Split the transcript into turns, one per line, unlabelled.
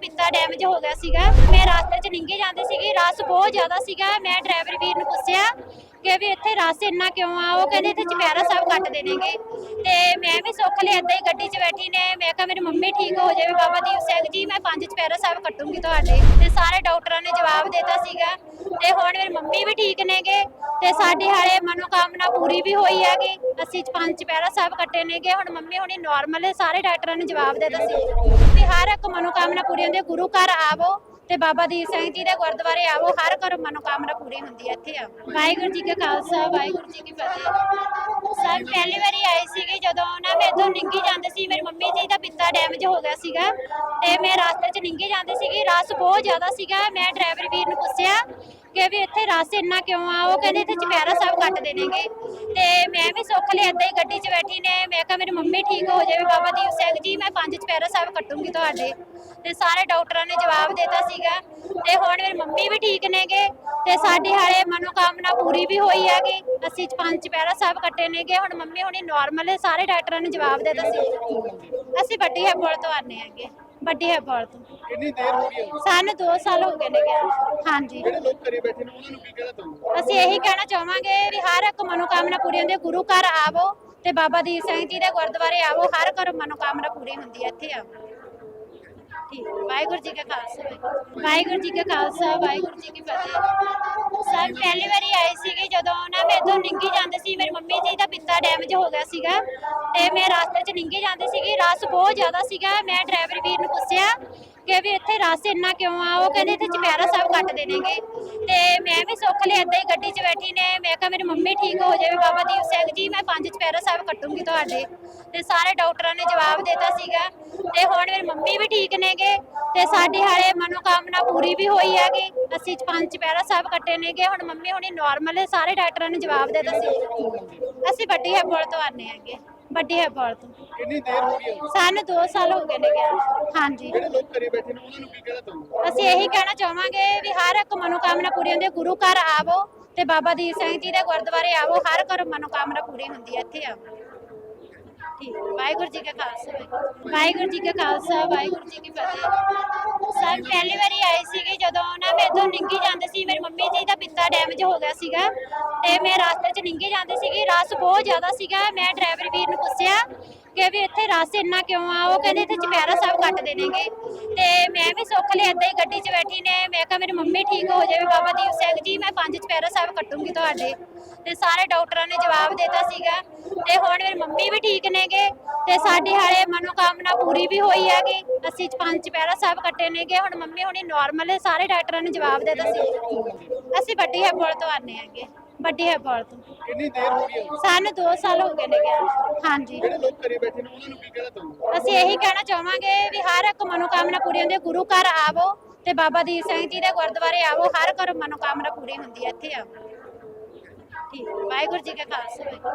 ਪਿੱਤਾ damage ਹੋ ਗਿਆ ਸੀਗਾ। ਮੈਂ ਰਸਤੇ 'ਚ ਨਿੰਗੇ ਜਾਂਦੀ ਸੀਗੀ, ਰਸ ਬਹੁਤ ਜ਼ਿਆਦਾ ਸੀਗਾ। ਮੈਂ ਡਰਾਈਵਰ ਵੀਰ ਨੂੰ ਪੁੱਛਿਆ ਕਿ ਵੀ ਇੱਥੇ ਰਸ ਇੰਨਾ ਕਿਉਂ ਆ? ਉਹ ਕਹਿੰਦੇ ਇੱਥੇ ਚਪੈਰਾ ਸਾਹਿਬ ਕੱਟ ਦੇਣਗੇ। ਤੇ ਮੈਂ ਵੀ ਸੁੱਖ ਲਈ, ਏਦਾਂ ਹੀ ਗੱਡੀ 'ਚ ਬੈਠੀ ਨੇ। ਮੈਂ ਕਿਹਾ, ਮੇਰੀ ਮੰਮੀ ਠੀਕ ਹੋ ਜਾਵੇ, ਬਾਬਾ ਦੀਪ ਸਿੰਘ ਜੀ, ਮੈਂ ਪੰਜ ਚਪੈਰਾ ਸਾਹਿਬ ਕੱਟੂੰਗੀ ਤੁਹਾਡੇ। ਤੇ ਸਾਰੇ ਡਾਕਟਰਾਂ ਨੇ ਜਵਾਬ ਦਿੱਤਾ ਸੀਗਾ। ਤੇ ਹੁਣ ਮੇਰੀ ਮੰਮੀ ਵੀ ਠੀਕ ਨੇਗੇ। ਤੇ ਸਾਡੀ ਹਾਲੇ ਮਨੋਕਾਮਨਾ ਪੂਰੀ ਵੀ ਹੋਈ ਹੈਗੀ। ਅਸੀਂ ਪੰਜ ਚਪੈਰਾ ਸਾਹਿਬ ਕੱਟੇ ਨੇਗੇ ਹੁਣ ਮੰਮੀ ਹੁਣੀ ਨਾਰਮਲ ਸਾਰੇ ਡਾਕਟਰਾਂ ਨੇ ਜਵਾਬ ਦੇ ਦਿੱਤਾ ਸੀ ਹਰ ਇੱਕ ਮਨੋਕਾਮਨਾ ਪੂਰੀ ਹੁੰਦੀ ਹੈ, ਗੁਰੂ ਘਰ ਆਵੋ ਤੇ ਬਾਬਾ ਦੀਪ ਸਿੰਘ ਜੀ ਦੇ ਗੁਰਦੁਆਰੇ ਆਵੋ, ਹਰ ਘਰ ਮਨੋਕਾਮਨਾ ਪੂਰੀ ਹੁੰਦੀ ਹੈ ਇੱਥੇ ਆਵੋ ਵਾਹਿਗੁਰੂ ਜੀ ਕਾ ਖਾਲਸਾ, ਵਾਹਿਗੁਰੂ ਜੀ ਕੀ ਫਤਿਹ। ਸਰ, ਪਹਿਲੀ ਵਾਰੀ ਆਈ ਸੀਗੀ ਜਦੋਂ ਨਾ ਮੈਂ ਇੱਥੋਂ ਨਿੰਗੀ ਜਾਂਦੀ ਸੀ, ਮੇਰੀ ਮੰਮੀ ਜੀ ਦਾ ਪਿੱਤਾ ਡੈਮੇਜ ਹੋ ਗਿਆ ਸੀਗਾ ਤੇ ਮੈਂ ਰਸਤੇ 'ਚ ਨਿੰਗੀ ਜਾਂਦੀ ਸੀਗੀ, ਰਸ ਬਹੁਤ ਜ਼ਿਆਦਾ ਸੀਗਾ, ਮੈਂ ਡਰਾਈਵਰ ਵੀਰ ਨੂੰ ਪੁੱਛਿਆ ਕਿ ਵੀ ਇੱਥੇ ਰਸ ਇੰਨਾ ਕਿਉਂ ਆ? ਉਹ ਕਹਿੰਦੇ ਇੱਥੇ ਚਪੈਰਾ ਸਾਹਿਬ ਕੱਟ ਦੇਣਗੇ। ਤੇ ਮੈਂ ਵੀ ਸੁੱਖ ਲਈ ਏਦਾਂ ਹੀ ਗੱਡੀ 'ਚ ਬੈਠੀ ਨੇ। ਮੈਂ ਕਿਹਾ, ਮੇਰੀ ਮੰਮੀ ਠੀਕ ਹੋ ਜਾਵੇ, ਬਾਬਾ ਦੀਪ ਸਿੰਘ ਜੀ, ਮੈਂ ਪੰਜ ਚਪੈਰਾ ਸਾਹਿਬ ਕੱਟੂੰਗੀ ਤੁਹਾਡੇ। ਤੇ ਸਾਰੇ ਡਾਕਟਰਾਂ ਨੇ ਜਵਾਬ ਦਿੱਤਾ ਸੀਗਾ। ਤੇ ਹੁਣ ਮੇਰੀ ਮੰਮੀ ਵੀ ਠੀਕ ਨੇਗੇ ਤੇ ਸਾਡੀ ਹਾਲੇ ਮਨੋਕਾਮਨਾ ਪੂਰੀ ਵੀ ਹੋਈ ਹੈਗੀ। ਅਸੀਂ ਪੰਜ ਚਪੈਰਾ ਸਾਹਿਬ ਕੱਟੇ ਨੇਗੇ। ਹੁਣ ਮੰਮੀ ਹੁਣੀ ਨਾਰਮਲ ਸਾਰੇ ਡਾਕਟਰਾਂ ਨੇ ਜਵਾਬ ਦਿੱਤਾ ਸੀ। ਅਸੀਂ ਵੱਡੀ ਹੈਪੋਲ ਤੋਂ ਆਨੇ ਹੈਗੇ। ਵੱਡੀ ਹੈਪੋਲ ਤੋਂ
ਕਿੰਨੀ ਦੇਰ ਹੋ ਗਈ ਹੈ?
ਸਾਨੂੰ 2 ਸਾਲ ਹੋ ਗਏ ਨੇ ਗਿਆ। ਹਾਂਜੀ।
ਜਿਹੜੇ ਲੋਕ ਘਰੇ ਬੈਠੇ ਨੇ ਉਹਨਾਂ ਨੂੰ ਕੀ ਕਹਿਣਾ ਚਾਹੁੰਦੇ
ਅਸੀਂ ਇਹੀ ਕਹਿਣਾ ਚਾਹਾਂਗੇ ਵੀ ਹਰ ਇੱਕ ਮਨੋਕਾਮਨਾ ਪੂਰੀ ਹੁੰਦੀ ਹੈ। ਗੁਰੂ ਘਰ ਆਵੋ ਤੇ ਬਾਬਾ ਦੀਪ ਸਿੰਘ ਜੀ ਦੇ ਗੁਰਦੁਆਰੇ ਆਵੋ। ਹਰ ਘਰ ਮਨੋਕਾਮਨਾ ਪੂਰੀ ਹੁੰਦੀ ਹੈ ਇੱਥੇ ਆਵੋ ਠੀਕ। ਹੈ। ਵਾਹਿਗੁਰੂ ਜੀ ਕਾ ਖਾਲਸਾ। ਵਾਹਿਗੁਰੂ ਜੀ ਕਾ ਖਾਲਸਾ। ਵਾਹਿਗੁਰੂ ਜੀ ਕੀ ਫਤਿਹ। ਪਹਿਲੀ ਵਾਰੀ ਆਈ ਸੀਗੀ ਜਦੋਂ ਨਾ ਮੈਂ ਇੱਥੋਂ ਨਿੰਗੀ ਜਾਂਦੀ ਸੀ, ਮੇਰੀ ਮੰਮੀ ਜੀ ਦਾ ਪਿੱਤਾ ਡੈਮੇਜ ਹੋ ਗਿਆ ਸੀਗਾ ਤੇ ਮੈਂ ਰਸਤੇ 'ਚ ਨਿੰਗੀ ਜਾਂਦੀ ਸੀਗੀ, ਰਸ ਬਹੁਤ ਜ਼ਿਆਦਾ ਸੀਗਾ, ਮੈਂ ਡਰਾਈਵਰ ਵੀਰ ਨੂੰ ਪੁੱਛਿਆ ਕਿ ਵੀ ਇੱਥੇ ਰਸ ਇੰਨਾ ਕਿਉਂ ਆ? ਉਹ ਕਹਿੰਦੇ ਇੱਥੇ ਚਪੈਰਾ ਸਾਹਿਬ ਕੱਟ ਦੇਣਗੇ ਤੇ ਮੈਂ ਵੀ ਸੁੱਖ ਲਈ ਏਦਾਂ ਹੀ ਗੱਡੀ 'ਚ ਬੈਠੀ ਨੇ, ਮੈਂ ਕਿਹਾ ਮੇਰੀ ਮੰਮੀ ਠੀਕ ਹੋ ਜਾਵੇ, ਬਾਬਾ ਦੀਪ ਸਿੰਘ ਜੀ, ਮੈਂ ਪੰਜ ਚਪੈਰਾ ਸਾਹਿਬ ਕੱਟੂੰਗੀ ਤੁਹਾਡੇ। ਤੇ ਸਾਰੇ ਡਾਕਟਰਾਂ ਨੇ ਜਵਾਬ ਦਿੱਤਾ ਸੀਗਾ। ਤੇ ਹੁਣ ਮੇਰੀ ਮੰਮੀ ਵੀ ਠੀਕ ਨੇਗੇ ਤੇ ਸਾਡੀ ਹਾਲੇ ਮਨੋਕਾਮਨਾ ਪੂਰੀ ਵੀ ਹੋਈ ਹੈਗੀ। ਅਸੀਂ ਪੰਜ ਚਪੈਰਾ ਸਾਹਿਬ ਕੱਟੇ ਨੇਗੇ। ਹੁਣ ਮੰਮੀ ਹੁਣੀ ਨਾਰਮਲ ਸਾਰੇ ਡਾਕਟਰਾਂ ਨੇ ਜਵਾਬ ਦਿੱਤਾ ਸੀ। ਅਸੀਂ ਵੱਡੀ ਹੈਪੋਲ ਤੋਂ ਆਨੇ ਹੈਗੇ। ਵੱਡੀ ਹੈਪੋਲ ਤੋਂ।
ਕਿੰਨੀ ਦੇਰ ਹੋ ਗਈ? ਹੈ
ਸਾਨੂੰ 2 ਸਾਲ ਹੋ ਗਏ ਨੇ ਗਿਆ ਹਾਂਜੀ।
ਜਿਹੜੇ ਲੋਕ ਘਰੇ ਬੈਠੇ ਨੇ ਉਹਨਾਂ ਨੂੰ ਕੀ ਕਹਿਣਾ ਚਾਹੁੰਦੇ
ਅਸੀਂ ਇਹੀ ਕਹਿਣਾ ਚਾਹਾਂਗੇ ਵੀ ਹਰ ਇੱਕ ਮਨੋਕਾਮਨਾ ਪੂਰੀ ਹੁੰਦੀ ਹੈ। ਗੁਰੂ ਘਰ ਆਵੋ ਤੇ ਬਾਬਾ ਦੀਪ ਸਿੰਘ ਜੀ ਦੇ ਗੁਰਦੁਆਰੇ ਆਵੋ। ਹਰ ਘਰ ਮਨੋਕਾਮਨਾ ਪੂਰੀ ਹੁੰਦੀ ਹੈ ਇੱਥੇ ਆਵੋ। ਠੀਕ ਵਾਹਿਗੁਰੂ ਜੀ ਕਾ ਖਾਲਸਾ, ਵਾਹਿਗੁਰੂ ਜੀ ਕਾ ਖਾਲਸਾ, ਵਾਹਿਗੁਰੂ ਜੀ ਕੀ ਫਤਿਹ। ਸਰ, ਪਹਿਲੀ ਵਾਰੀ ਆਏ ਸੀਗੀ ਜਦੋਂ ਨਾ ਮੈਂ ਇੱਥੋਂ ਨਿੰਗੀ ਜਾਂਦੀ ਸੀ, ਮੇਰੀ ਮੰਮੀ ਜੀ ਦਾ ਪਿੱਤਾ ਡੈਮੇਜ ਹੋ ਗਿਆ ਸੀਗਾ ਤੇ ਮੈਂ ਰਸਤੇ 'ਚ ਨਿੰਗੀ ਜਾਂਦੀ ਸੀਗੀ, ਰਸ ਬਹੁਤ ਜ਼ਿਆਦਾ ਸੀਗਾ, ਮੈਂ ਡਰਾਈਵਰ ਵੀਰ ਨੂੰ ਪੁੱਛਿਆ ਕਿ ਵੀ ਇੱਥੇ ਰਸ ਇੰਨਾ ਕਿਉਂ ਆ? ਉਹ ਕਹਿੰਦੇ ਇੱਥੇ ਚਪੈਰਾ ਸਾਹਿਬ ਕੱਟ ਦੇਣਗੇ ਤੇ ਮੈਂ ਵੀ ਸੁੱਖ ਲਈ ਏਦਾਂ ਹੀ ਗੱਡੀ 'ਚ ਬੈਠੀ ਨੇ। ਮੈਂ ਕਿਹਾ ਮੇਰੀ ਮੰਮੀ ਠੀਕ ਹੋ ਜਾਵੇ, ਬਾਬਾ ਦੀਪ ਸਿੰਘ ਜੀ, ਮੈਂ ਪੰਜ ਚਪੈਰਾ ਸਾਹਿਬ ਕੱਟੂੰਗੀ ਤੁਹਾਡੇ। ਤੇ ਸਾਰੇ ਡਾਕਟਰਾਂ ਨੇ ਜਵਾਬ ਦਿੱਤਾ ਸੀਗਾ। ਤੇ ਹੁਣ ਮੇਰੀ ਮੰਮੀ ਵੀ ਠੀਕ ਨੇਗੇ ਤੇ ਸਾਡੀ ਹਾਲੇ ਮਨੋਕਾਮਨਾ ਪੂਰੀ ਵੀ ਹੋਈ ਹੈਗੀ। ਅਸੀਂ ਪੰਜ ਚਪੈਰਾ ਸਾਹਿਬ ਕੱਟੇ ਨੇਗੇ। ਹੁਣ ਮੰਮੀ ਹੁਣੀ ਨਾਰਮਲ ਸਾਰੇ ਡਾਕਟਰਾਂ ਨੇ ਜਵਾਬ ਦਿੱਤਾ ਸੀ। ਅਸੀਂ ਵੱਡੀ ਹੈਪੋਲ ਤੋਂ ਆਨੇ ਹੈਗੇ। ਵੱਡੀ ਹੈਪੋਲ ਤੋਂ।
ਕਿੰਨੀ ਦੇਰ ਹੋ ਗਈ ਹੈ?
ਸਾਨੂੰ 2 ਸਾਲ ਹੋ ਗਏ ਨੇ ਗਿਆ। ਹਾਂਜੀ।
ਜਿਹੜੇ ਲੋਕ ਘਰੇ ਬੈਠੇ ਨੇ ਉਹਨਾਂ ਨੂੰ ਕੀ ਕਹਿਣਾ ਚਾਹੁੰਦੇ
ਅਸੀਂ ਇਹੀ ਕਹਿਣਾ ਚਾਹਾਂਗੇ ਵੀ ਹਰ ਇੱਕ ਮਨੋਕਾਮਨਾ ਪੂਰੀ ਹੁੰਦੀ ਹੈ। ਗੁਰੂ ਘਰ ਆਵੋ ਤੇ ਬਾਬਾ ਦੀਪ ਸਿੰਘ ਜੀ ਦੇ ਗੁਰਦੁਆਰੇ ਆਵੋ। ਹਰ ਘਰ ਮਨੋਕਾਮਨਾ ਪੂਰੀ ਹੁੰਦੀ ਹੈ ਇੱਥੇ ਆਵੋ ਠੀਕ ਹੈ। ਵਾਹਿਗੁਰੂ ਜੀ ਕਾ ਖਾਲਸਾ।